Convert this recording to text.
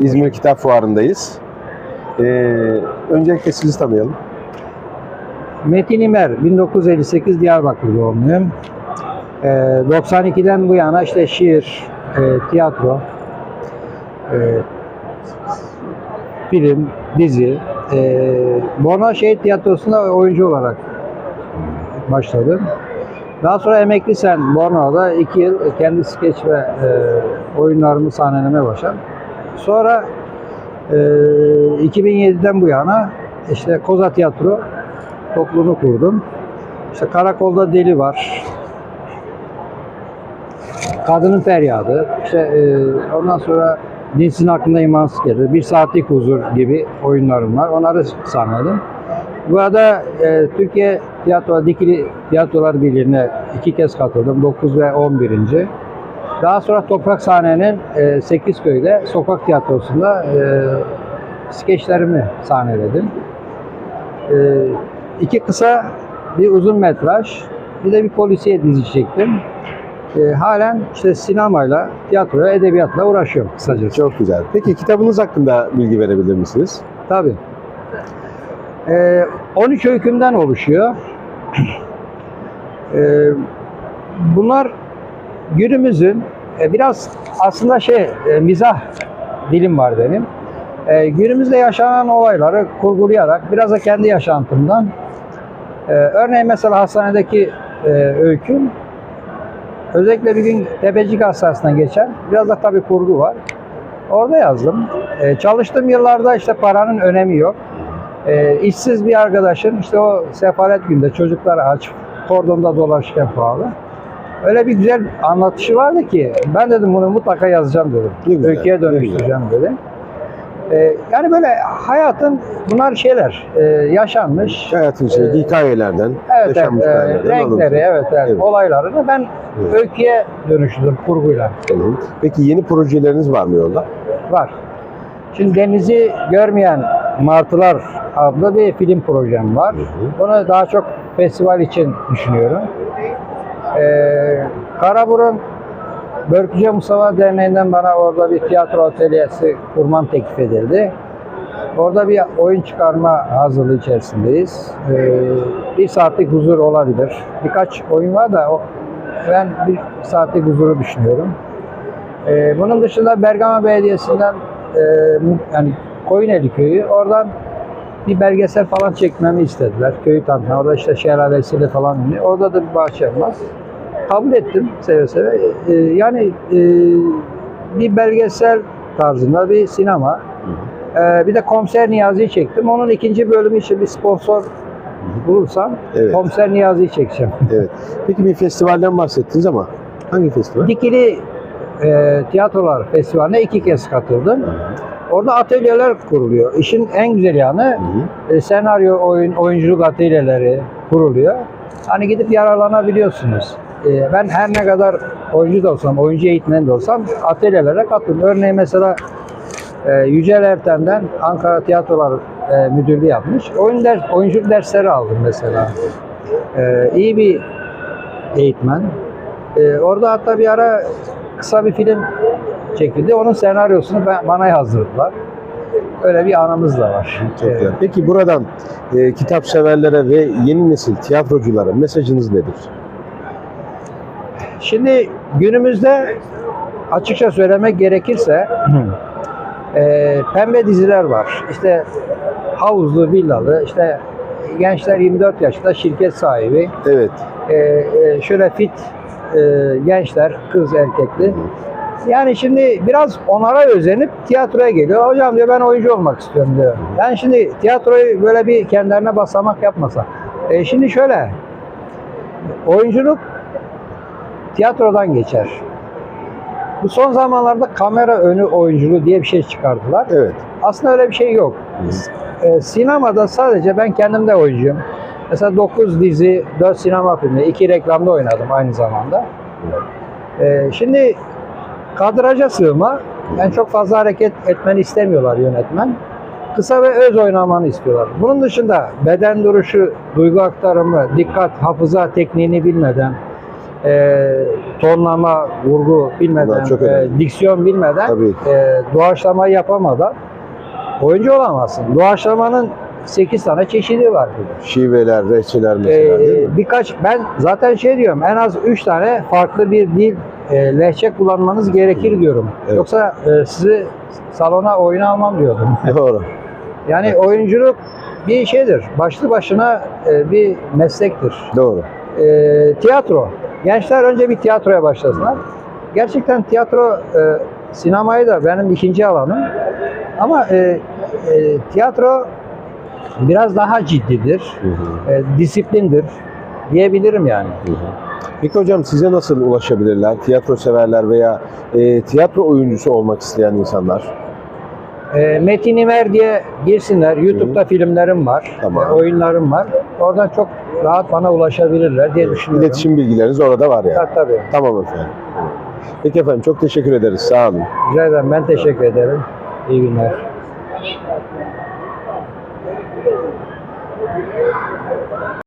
İzmir Kitap Fuarı'ndayız. Ee, öncelikle sizi tanıyalım. Metin İmer, 1958 Diyarbakır doğumluyum. Ee, 92'den bu yana işte şiir, e, tiyatro, e, film, dizi. E, Borna Şehit Tiyatrosu'nda oyuncu olarak başladım. Daha sonra emekli sen Bornova'da iki yıl kendi skeç ve e, oyunlarımı sahnelemeye başladım. Sonra e, 2007'den bu yana işte Koza Tiyatro topluluğunu kurdum. İşte Karakolda Deli var. Kadının Feryadı. İşte e, ondan sonra Dinsin Hakkında İmansız Gelir. Bir Saatlik Huzur gibi oyunlarım var. Onları sahneledim. Bu arada e, Türkiye Tiyatro Dikili Tiyatrolar Birliği'ne iki kez katıldım. 9 ve 11. Daha sonra Toprak Sahne'nin e, Sekizköy'de sokak tiyatrosunda e, skeçlerimi sahneledim. E, iki kısa, bir uzun metraj, bir de bir polisiye dizi çektim. E, halen işte sinemayla, tiyatroya, edebiyatla uğraşıyorum kısacası. Çok güzel. Peki kitabınız hakkında bilgi verebilir misiniz? Tabii. Ee, 13 öykümden oluşuyor. Ee, bunlar günümüzün e, biraz aslında şey e, mizah dilim var benim. Ee, günümüzde yaşanan olayları kurgulayarak biraz da kendi yaşantımdan e, örneğin mesela hastanedeki e, öyküm özellikle bir gün Tepecik Hastanesi'nden geçen biraz da tabii kurgu var. Orada yazdım. Çalıştığım yıllarda işte paranın önemi yok. İşsiz bir arkadaşın işte o sefalet günde çocuklar aç, kordonda dolaşırken pahalı. Öyle bir güzel anlatışı vardı ki ben dedim bunu mutlaka yazacağım dedim. Ne güzel, ne dönüştüreceğim dedim. Ee, yani böyle hayatın bunlar şeyler e, yaşanmış. Hayatın içinde Ee, hikayelerden, Evet, yaşanmış evet, e, hikayelerden renkleri, evet, evet, Evet. olaylarını ben Evet. öyküye dönüştürdüm kurguyla. Evet. Peki yeni projeleriniz var mı yolda? Var. Şimdi denizi görmeyen martılar adlı bir film projem var. Hı hı. Bunu daha çok festival için düşünüyorum. Ee, Karaburun Börküce Mustafa Derneği'nden bana orada bir tiyatro atölyesi kurmam teklif edildi. Orada bir oyun çıkarma hazırlığı içerisindeyiz. Ee, bir saatlik huzur olabilir. Birkaç oyun var da o, ben bir saatlik huzuru düşünüyorum. Ee, bunun dışında Bergama Belediyesi'nden e, yani Koyuneli Köyü oradan bir belgesel falan çekmemi istediler. Köyü tanıtma. Orada işte şelalesiyle falan. Orada da bir bahçem var. Kabul ettim seve seve. Ee, yani e, bir belgesel tarzında bir sinema. Ee, bir de Komiser Niyazi'yi çektim. Onun ikinci bölümü için bir sponsor bulursam Evet. Komiser Niyazi'yi çekeceğim. Evet. Peki bir festivalden bahsettiniz ama hangi festival? Dikili e, Tiyatrolar Festivali'ne iki kez katıldım. Orada atölyeler kuruluyor. İşin en güzel yanı Hı hı. e, senaryo, oyun, oyunculuk atölyeleri kuruluyor. Hani gidip yararlanabiliyorsunuz. E, ben her ne kadar oyuncu da olsam, oyuncu eğitmeni de olsam atölyelere katılıyorum. Örneğin mesela e, Yücel Erten'den Ankara Tiyatrolar e, Müdürlüğü yapmış. Oyun ders, oyunculuk dersleri aldım mesela. E, iyi bir eğitmen. E, orada hatta bir ara kısa bir film çekildi. Onun senaryosunu ben, bana yazdırdılar. Öyle bir anımız da var. Çok Evet. güzel. Peki buradan e, kitap severlere ve yeni nesil tiyatroculara mesajınız nedir? Şimdi günümüzde açıkça söylemek gerekirse e, pembe diziler var. İşte havuzlu, villalı, işte gençler 24 yaşında şirket sahibi. Evet. E, e, şöyle fit e, gençler, kız erkekli. Yani şimdi biraz onlara özenip tiyatroya geliyor. Hocam diyor ben oyuncu olmak istiyorum diyor. Yani şimdi tiyatroyu böyle bir kendilerine basamak yapmasa. E, şimdi şöyle, oyunculuk tiyatrodan geçer. Bu son zamanlarda kamera önü oyunculuğu diye bir şey çıkardılar. Evet. Aslında öyle bir şey yok. E, sinemada sadece ben kendim de oyuncuyum. Mesela 9 dizi, 4 sinema filmi, 2 reklamda oynadım aynı zamanda. E, şimdi kadraja sığma, yani çok fazla hareket etmeni istemiyorlar yönetmen. Kısa ve öz oynamanı istiyorlar. Bunun dışında beden duruşu, duygu aktarımı, dikkat, hafıza tekniğini bilmeden e, tonlama, vurgu bilmeden, çok e, önemli. diksiyon bilmeden, Tabii. e, doğaçlama yapamadan oyuncu olamazsın. Doğaçlamanın 8 tane çeşidi var. Şiveler, reçeler mesela değil Ee, mi? birkaç ben zaten şey diyorum en az 3 tane farklı bir dil e, lehçe kullanmanız gerekir diyorum. Evet. Yoksa e, sizi salona oyuna almam diyordum. Doğru. Yani Evet. oyunculuk bir şeydir. Başlı başına e, bir meslektir. Doğru. E, tiyatro. Gençler önce bir tiyatroya başlasınlar. Gerçekten tiyatro e, sinemayı da benim ikinci alanım. Ama e, e, tiyatro biraz daha ciddidir Hı hı. e, disiplindir diyebilirim yani. Hı hı. Peki hocam size nasıl ulaşabilirler? Tiyatro severler veya e, tiyatro oyuncusu olmak isteyen insanlar? E, Metin İmer diye girsinler. YouTube'da filmlerim var, Tamam. e, oyunlarım var. Oradan çok rahat bana ulaşabilirler diye düşünüyorum. İletişim bilgileriniz orada var yani. Tabii, tabii. Tamam efendim. Peki efendim çok teşekkür ederiz. Sağ olun. Rica ederim. Ben teşekkür ederim. İyi günler.